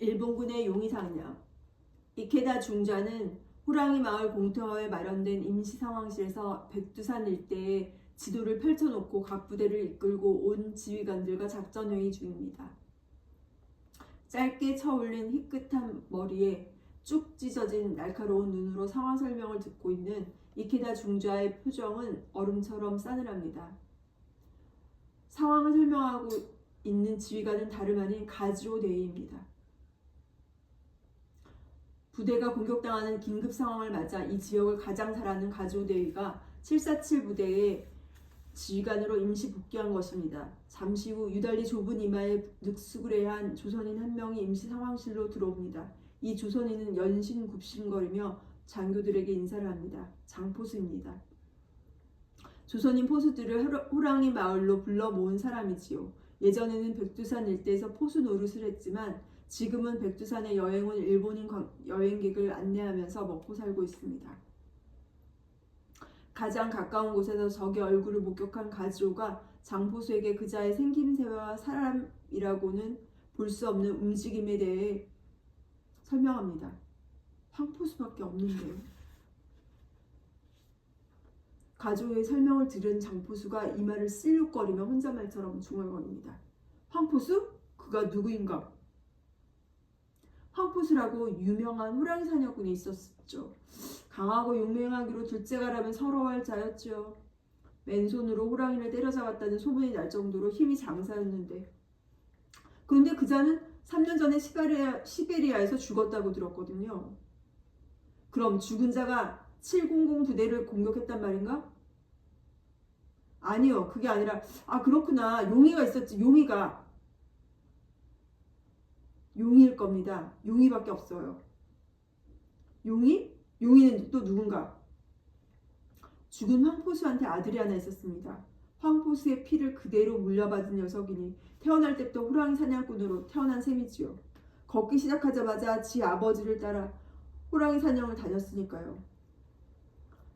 일본군의 용의상냐 이케다 중자는 호랑이 마을 공터에 마련된 임시 상황실에서 백두산 일대에 지도를 펼쳐놓고 각 부대를 이끌고 온 지휘관들과 작전 회의 중입니다. 짧게 쳐올린 희끗한 머리에 쭉 찢어진 날카로운 눈으로 상황 설명을 듣고 있는 이케다 중자의 표정은 얼음처럼 싸늘합니다. 상황을 설명하고 있는 지휘관은 다름 아닌 가지오 대위입니다. 부대가 공격당하는 긴급 상황을 맞아 이 지역을 가장 잘 아는 가지오 대위가 747 부대의 지휘관으로 임시 복귀한 것입니다. 잠시 후 유달리 좁은 이마에 늑수그레한 조선인 한 명이 임시 상황실로 들어옵니다. 이 조선인은 연신 굽신거리며 장교들에게 인사를 합니다. 장포수입니다. 조선인 포수들을 호랑이 마을로 불러 모은 사람이지요. 예전에는 백두산 일대에서 포수 노릇을 했지만 지금은 백두산에 여행 온 일본인 관- 여행객을 안내하면서 먹고 살고 있습니다. 가장 가까운 곳에서 적의 얼굴을 목격한 가지오가 장포수에게 그자의 생김새와 사람이라고는 볼 수 없는 움직임에 대해 설명합니다. 황포수밖에 없는데요. 가조의 설명을 들은 장포수가 이마를 실룩거리며 혼잣말처럼 중얼거립니다. 황포수? 그가 누구인가? 황포수라고 유명한 호랑이 사냥꾼이 있었죠. 강하고 용맹하기로 둘째가라면 서러워할 자였죠. 맨손으로 호랑이를 때려잡았다는 소문이 날 정도로 힘이 장사였는데 그런데 그 자는 3년 전에 시베리아, 시베리아에서 죽었다고 들었거든요. 그럼 죽은 자가 700 부대를 공격했단 말인가? 아니요, 그게 아니라 아 그렇구나 용이가 있었지 용이가 용일 겁니다. 용이밖에 없어요. 용이? 용이는 또 누군가? 죽은 황포수한테 아들이 하나 있었습니다. 황포수의 피를 그대로 물려받은 녀석이니 태어날 때부터 호랑이 사냥꾼으로 태어난 셈이지요. 걷기 시작하자마자 지 아버지를 따라 호랑이 사냥을 다녔으니까요.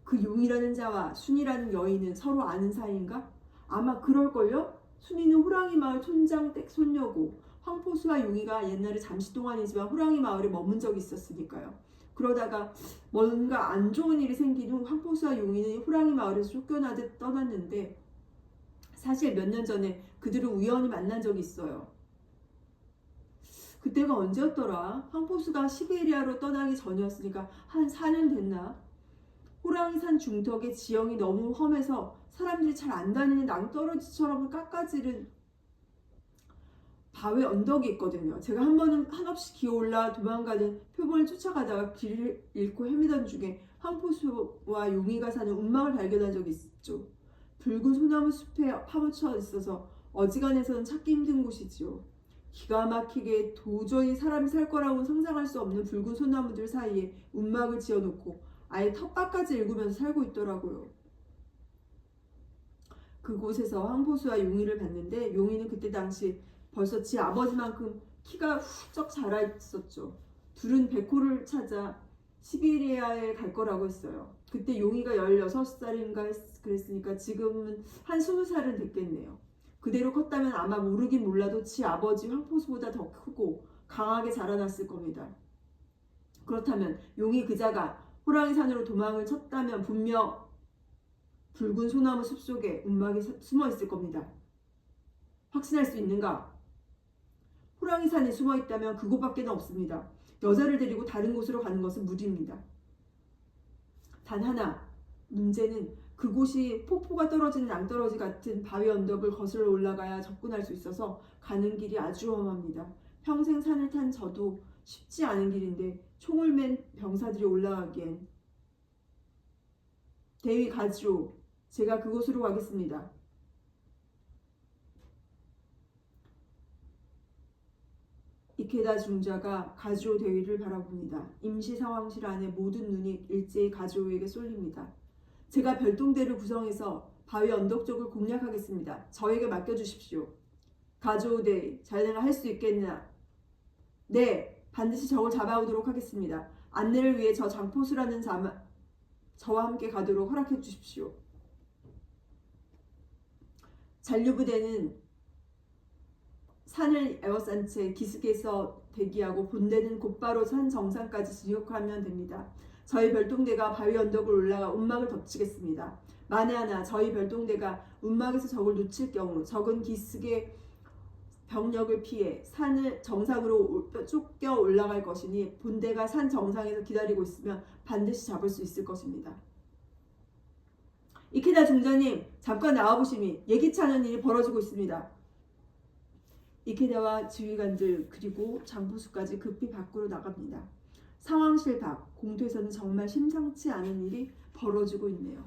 그 용이라는 자와 순이라는 여인은 서로 아는 사이인가? 아마 그럴걸요? 순이는 호랑이 마을 촌장 댁 손녀고 황포수와 용이가 옛날에 잠시 동안이지만 호랑이 마을에 머문 적이 있었으니까요. 그러다가 뭔가 안 좋은 일이 생긴 후 황포수와 용이는 호랑이 마을에서 쫓겨나듯 떠났는데 사실 몇 년 전에 그들을 우연히 만난 적이 있어요. 그때가 언제였더라? 황포수가 시베리아로 떠나기 전이었으니까 한 4년 됐나? 호랑이산 중턱에 지형이 너무 험해서 사람들이 잘 안 다니는 낭떠러지처럼 깎아지른 바위 언덕이 있거든요. 제가 한 번은 한없이 기어올라 도망가는 표본을 쫓아가다가 길을 잃고 헤매던 중에 황포수와 용이가 사는 운막을 발견한 적이 있죠. 붉은 소나무 숲에 파묻혀 있어서 어지간해서는 찾기 힘든 곳이지요. 기가 막히게 도저히 사람이 살 거라고는 상상할 수 없는 붉은 소나무들 사이에 운막을 지어놓고 아예 텃밭까지 일구면서 살고 있더라고요. 그곳에서 황보수와 용이를 봤는데 용이는 그때 당시 벌써 지 아버지만큼 키가 훌쩍 자라 있었죠. 둘은 백호를 찾아 시베리아에 갈 거라고 했어요. 그때 용이가 16살인가 그랬으니까 지금은 한 20살은 됐겠네요. 그대로 컸다면 아마 모르긴 몰라도 지 아버지 황포수보다 더 크고 강하게 자라났을 겁니다. 그렇다면 용이 그자가 호랑이 산으로 도망을 쳤다면 분명 붉은 소나무 숲 속에 움막이 숨어 있을 겁니다. 확신할 수 있는가? 호랑이 산에 숨어 있다면 그곳밖에는 없습니다. 여자를 데리고 다른 곳으로 가는 것은 무리입니다. 단 하나, 문제는 그곳이 폭포가 떨어지는 낭떠러지 같은 바위 언덕을 거슬러 올라가야 접근할 수 있어서 가는 길이 아주 험합니다. 평생 산을 탄 저도 쉽지 않은 길인데 총을 맨 병사들이 올라가기엔 대위 가지오 제가 그곳으로 가겠습니다. 이케다 중자가 가지오 대위를 바라봅니다. 임시 상황실 안에 모든 눈이 일제히 가지오에게 쏠립니다. 제가 별동대를 구성해서 바위 언덕 쪽을 공략하겠습니다. 저에게 맡겨주십시오. 가지오 대위 자네가 할 수 있겠나? 네, 반드시 적을 잡아오도록 하겠습니다. 안내를 위해 저 장포수라는 자마, 저와 함께 가도록 허락해 주십시오. 잔류부대는 산을 에워싼 채 기슭에서 대기하고 본대는 곧바로 산 정상까지 진격하면 됩니다. 저희 별동대가 바위 언덕을 올라가 운막을 덮치겠습니다. 만에 하나 저희 별동대가 운막에서 적을 놓칠 경우 적은 기슭의 병력을 피해 산을 정상으로 올- 쫓겨 올라갈 것이니 본대가 산 정상에서 기다리고 있으면 반드시 잡을 수 있을 것입니다. 이케다 중장님 잠깐 나와보시니 예기치 않은 일이 벌어지고 있습니다. 이케다와 지휘관들 그리고 장부수까지 급히 밖으로 나갑니다. 상황실 밖 공도에서는 정말 심상치 않은 일이 벌어지고 있네요.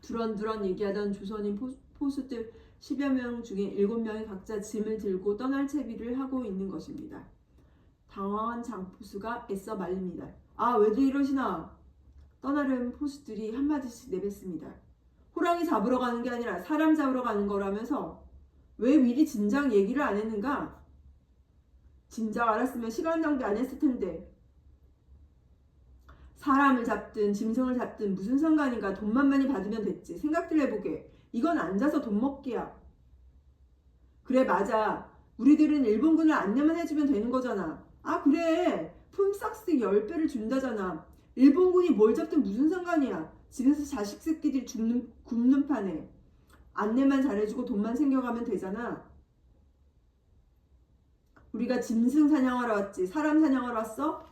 두런두런 얘기하던 조선인 포, 포수들 10여 명 중에 7명이 각자 짐을 들고 떠날 채비를 하고 있는 것입니다. 당황한 장포수가 애써 말립니다. 아, 왜들 이러시나? 떠나려는 포수들이 한마디씩 내뱉습니다. 호랑이 잡으러 가는 게 아니라 사람 잡으러 가는 거라면서 왜 미리 진작 얘기를 안 했는가? 진작 알았으면 시간 낭비 안 했을 텐데. 사람을 잡든 짐승을 잡든 무슨 상관인가 돈만 많이 받으면 됐지. 생각들 해보게. 이건 앉아서 돈 먹기야. 그래 맞아. 우리들은 일본군을 안내만 해주면 되는 거잖아. 아 그래. 품삯 10배를 준다잖아. 일본군이 뭘 잡든 무슨 상관이야. 집에서 자식 새끼들이 굶는, 굶는 판에. 안내만 잘해주고 돈만 생겨가면 되잖아. 우리가 짐승 사냥하러 왔지. 사람 사냥하러 왔어?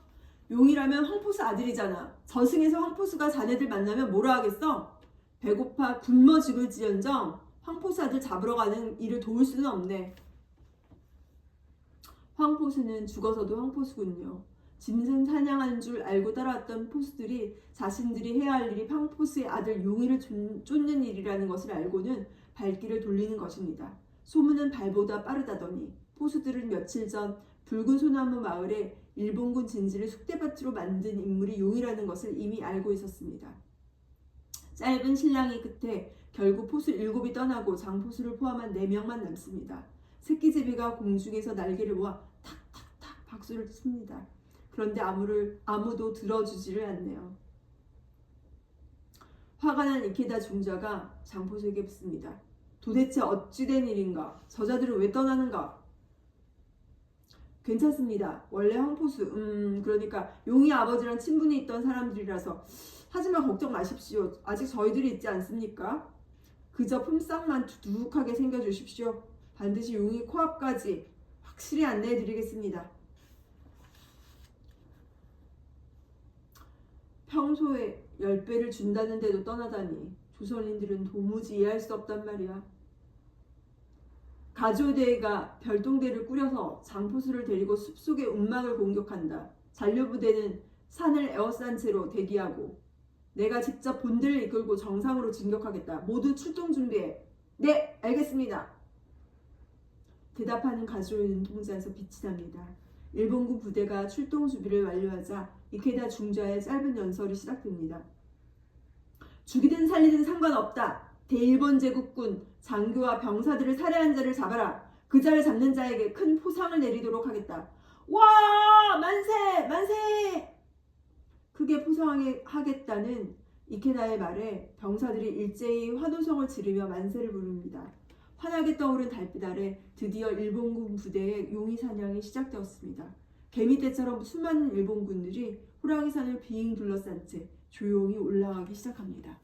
용이라면 황포스 아들이잖아. 저승에서 황포스가 자네들 만나면 뭐라 하겠어? 배고파 굶어 죽을지언정 황포스 아들 잡으러 가는 일을 도울 수는 없네. 황포스는 죽어서도 황포스군요. 짐승 사냥하는 줄 알고 따라왔던 포스들이 자신들이 해야 할 일이 황포스의 아들 용이를 쫓- 쫓는 일이라는 것을 알고는 발길을 돌리는 것입니다. 소문은 발보다 빠르다더니 포수들은 며칠 전 붉은 소나무 마을에 일본군 진지를 숙대밭으로 만든 인물이 용이라는 것을 이미 알고 있었습니다. 짧은 신랑이 끝에 결국 포수 일곱이 떠나고 장포수를 포함한 네 명만 남습니다. 새끼제비가 공중에서 날개를 모아 탁탁탁 박수를 칩니다. 그런데 아무를 아무도 들어주지를 않네요. 화가 난 이케다 중자가 장포수에게 묻습니다. 도대체 어찌된 일인가? 저자들은 왜 떠나는가? 괜찮습니다. 원래 황포수, 음, 그러니까 용이 아버지랑 친분이 있던 사람들이라서 하지만 걱정 마십시오. 아직 저희들이 있지 않습니까? 그저 품삯만 두둑하게 생겨주십시오. 반드시 용이 코앞까지 확실히 안내해드리겠습니다. 평소에 10배를 준다는데도 떠나다니 조선인들은 도무지 이해할 수 없단 말이야. 가조대가 별동대를 꾸려서 장포수를 데리고 숲속의 운막을 공격한다. 잔류부대는 산을 에워싼 채로 대기하고 내가 직접 본대를 이끌고 정상으로 진격하겠다. 모두 출동 준비해. 네, 알겠습니다. 대답하는 가조의 눈동자에서 빛이 납니다. 일본군 부대가 출동 준비를 완료하자 이케다 중자의 짧은 연설이 시작됩니다. 죽이든 살리든 상관없다. 대일본 제국군 장교와 병사들을 살해한 자를 잡아라. 그 자를 잡는 자에게 큰 포상을 내리도록 하겠다. 와 만세 만세! 크게 포상하겠다는 이케다의 말에 병사들이 일제히 환호성을 지르며 만세를 부릅니다. 환하게 떠오른 달빛 아래 드디어 일본군 부대의 용의 사냥이 시작되었습니다. 개미떼처럼 수많은 일본군들이 호랑이산을 빙 둘러싼 채 조용히 올라가기 시작합니다.